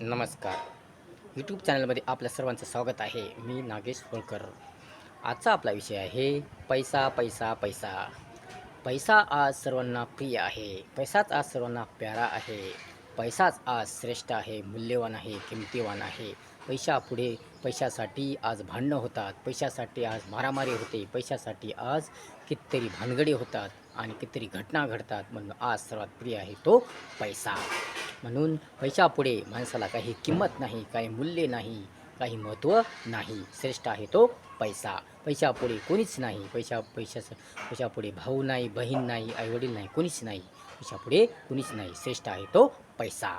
नमस्कार. यूट्यूब चॅनलमध्ये आपल्या सर्वांचं स्वागत आहे. मी नागेश होळकर आजचा आपला विषय आहे पैसा पैसा पैसा. पैसा आज सर्वांना प्रिय आहे. पैसाच आज सर्वांना प्यारा आहे. पैसाच आज श्रेष्ठ आहे मूल्यवान आहे किमतीवान आहे. पैशापुढे पैशासाठी आज भांडणं होतात. पैशासाठी आज मारामारी होते. पैशासाठी आज कितीतरी भानगडी होतात आणि कितीतरी घटना घडतात म्हणून आज सर्वात प्रिय आहे तो पैसा. म्हणून पैशापुढे माणसाला काही किंमत नाही काही मूल्य नाही काही महत्त्व नाही. श्रेष्ठ आहे तो पैसा. पैशापुढे कोणीच नाही. पैशा पैशाचं पैशापुढे भाऊ नाही बहीण नाही आईवडील नाही कोणीच नाही. पैशापुढे कोणीच नाही. श्रेष्ठ आहे तो पैसा.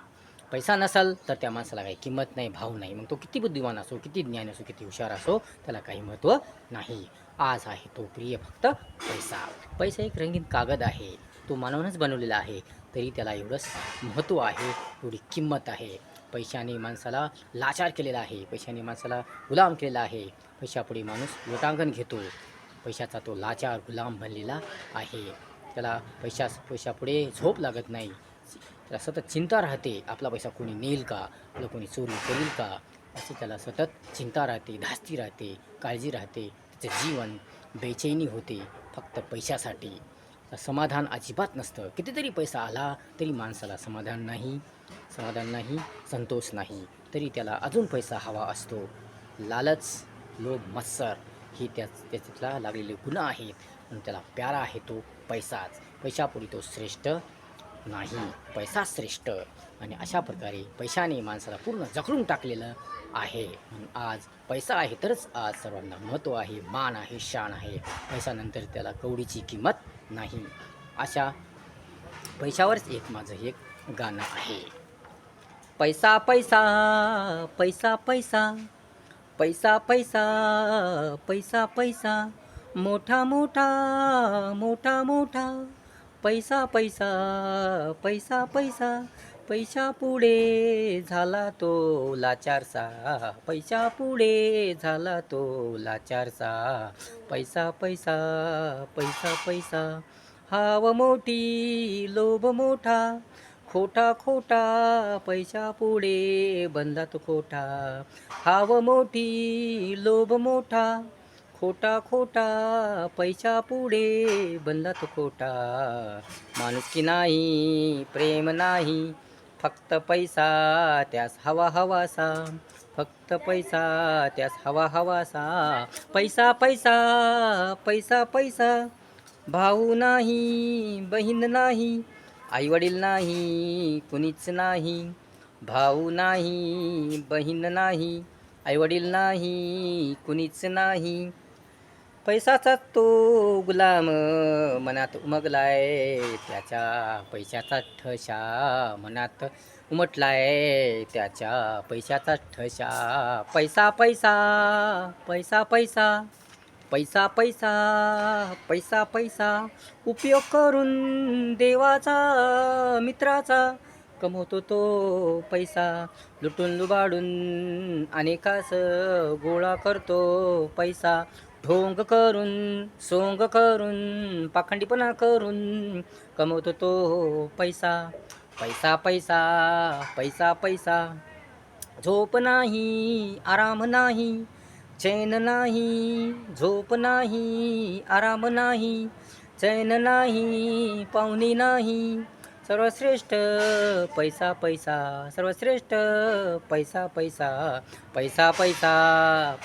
पैसा नसाल तर त्या माणसाला काही किंमत नाही भाव नाही. मग तो किती बुद्धिमान असो किती ज्ञान असो किती हुशार असो त्याला काही महत्त्व नाही. आज आहे तो प्रिय फक्त पैसा. पैसा एक रंगीन कागद आहे. तो मानवानंच बनवलेला आहे. तरी त्याला एवढंच महत्त्व आहे एवढी किंमत आहे. पैशाने माणसाला लाचार केलेला आहे पैशाने माणसाला गुलाम केलेला आहे. पैशापुढे माणूस लोटांगण घेतो. पैशाचा तो लाचार गुलाम बनलेला आहे. त्याला पैशा पैशापुढे झोप लागत नाही. त्याला सतत चिंता राहते आपला पैसा कोणी नेईल का? आपलं कोणी चोरी करेल का? असं त्याला सतत चिंता राहते धास्ती राहते काळजी राहते. त्याचं जीवन बेचैनी होते फक्त पैशासाठी. समाधान अजिबात नसतं. कितीतरी पैसा आला तरी माणसाला समाधान नाही. समाधान नाही संतोष नाही. तरी त्याला अजून पैसा हवा असतो. लालच लोभ मत्सर ही त्या त्याच्यातला लागलेले गुन्हा आहेत. म्हणून त्याला प्यारा आहे तो पैसाच. पैशापुढे तो श्रेष्ठ नाही पैसा श्रेष्ठ. आणि अशा प्रकारे पैशाने माणसाला पूर्ण जखडून टाकलेलं आहे. म्हणून आज पैसा आहे तरच आज सर्वांना महत्त्व आहे मान आहे शान आहे. पैशानंतर त्याला कवडीची किंमत नाही. अशा पैशावरच एक माझं एक गाणं आहे. पैसा पैसा पैसा पैसा पैसा पैसा पैसा पैसा मोठा मोठा मोठा मोठा. पैसा पैसा पैसा पैसा. पैसा पुढे झाला तो लाचारसा. पैसा पुढे झाला तो लाचारसा. पैसा पैसा पैसा पैसा. हाव मोठी लोभ मोठा. खोटा खोटा पैसा पुढे बंदा तो खोटा. हाव मोठी लोभ मोठा. खोटा खोटा पैसा पुढे बंदा तो खोटा माणुसकी नाही प्रेम नाही फक्त पैसा त्यास हवा हवासा. फक्त पैसा त्यास हवा हवासा. पैसा पैसा पैसा पैसा. भाऊ नाही बहीण नाही आईवडील नाही कुणीच नाही. भाऊ नाही बहीण नाही आईवडील नाही कुणीच नाही. पैसाचा तो गुलाम मनात उमगलाय त्याच्या पैशाचा ठशा मनात उमटलाय त्याच्या पैशाचा ठशा. पैसा पैसा पैसा पैसा पैसा पैसा पैसा पैसा उपयोग करून देवाचा मित्राचा कमवतो तो पैसा. लुटून लुबाडून अनेकास गोळा करतो पैसा. ढोंग करून सोंग करून पाखंडीपणा करून कमवतो तो पैसा. पैसा पैसा पैसा पैसा. झोप नाही आराम नाही चैन नाही झोप नाही आराम नाही चैन नाही पाहुणी नाही सर्वश्रेष्ठ पैसा पैसा. सर्वश्रेष्ठ पैसा पैसा. पैसा पैसा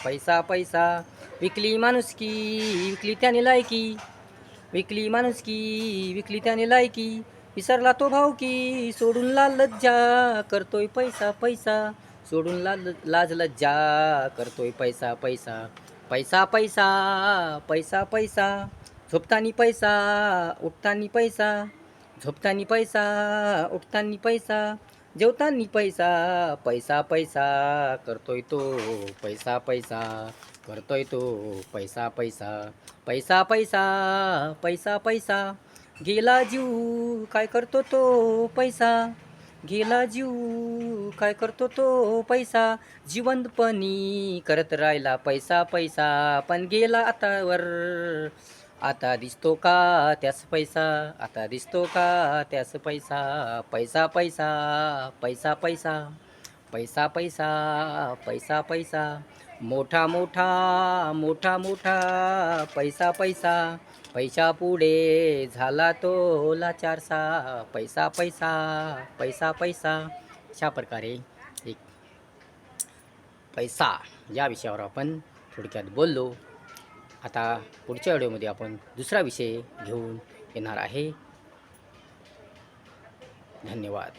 पैसा पैसा. विकली माणुसकी विकली त्याने लायकी. विकली माणुसकी विकली त्याने लायकी. विसरला तो भाऊ की सोडून लाल लज्जा. करतोय पैसा पैसा. सोडून लाल लाज लज्जा. करतोय पैसा पैसा. पैसा पैसा पैसा पैसा. झोपतानी पैसा उठतानी पैसा. झोपतानी पैसा उठतानी पैसा जेवतानी पैसा पैसा पैसा करतोय तो पैसा पैसा करतोय तो पैसा पैसा पैसा पैसा पैसा पैसा. गेला जीव काय करतो तो पैसा? गेला जीव काय करतो तो पैसा? जिवंतपणी करत राहिला पैसा पैसा पण गेला आतावर. आता दिसतो का त्यास पैसा आता दिसतो का त्यास पैसा पैसा पैसा पैसा पैसा पैसा पैसा पैसा पैसा मोठा मोठा मोठा मोठा पैसा पैसा पैसा पुढे झाला तो लाचारसा पैसा पैसा पैसा पैसा अशा प्रकारे एक पैसा या विषयावर आपण थोडक्यात बोललो आता पुढच्या व्हिडिओमध्ये आपण दुसरा विषय घेऊन येणार आहे. धन्यवाद.